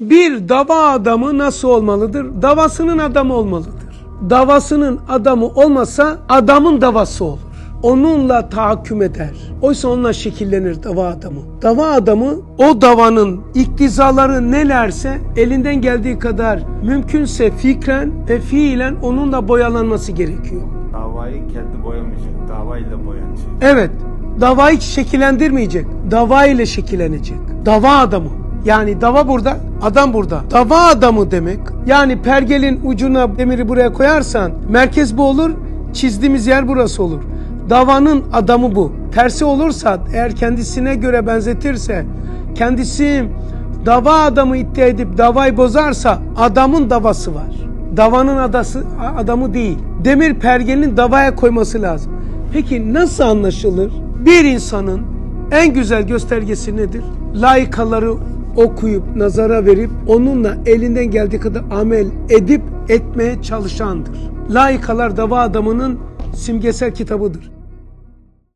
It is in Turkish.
Bir dava adamı nasıl olmalıdır? Davasının adamı olmalıdır. Davasının adamı olmasa adamın davası olur. Onunla tahakküm eder. Oysa onunla şekillenir dava adamı. Dava adamı o davanın iktizaları nelerse elinden geldiği kadar mümkünse fikren ve fiilen onunla boyalanması gerekiyor. Davayı kendi boyamayacak, davayla boyanacak. Evet, davayı şekillendirmeyecek. Dava ile şekillenecek. Dava adamı. Yani dava burada, adam burada. Dava adamı demek. Yani pergelin ucuna demiri buraya koyarsan merkez bu olur, çizdiğimiz yer burası olur. Davanın adamı bu. Tersi olursa eğer kendisine göre benzetirse, kendisi dava adamı iddia edip davayı bozarsa adamın davası var. Davanın adası, adamı değil. Demir pergenin davaya koyması lazım. Peki nasıl anlaşılır? Bir insanın en güzel göstergesi nedir? Layıkaları okuyup nazara verip onunla elinden geldiği kadar amel edip etmeye çalışandır. Layıkalar dava adamının simgesel kitabıdır.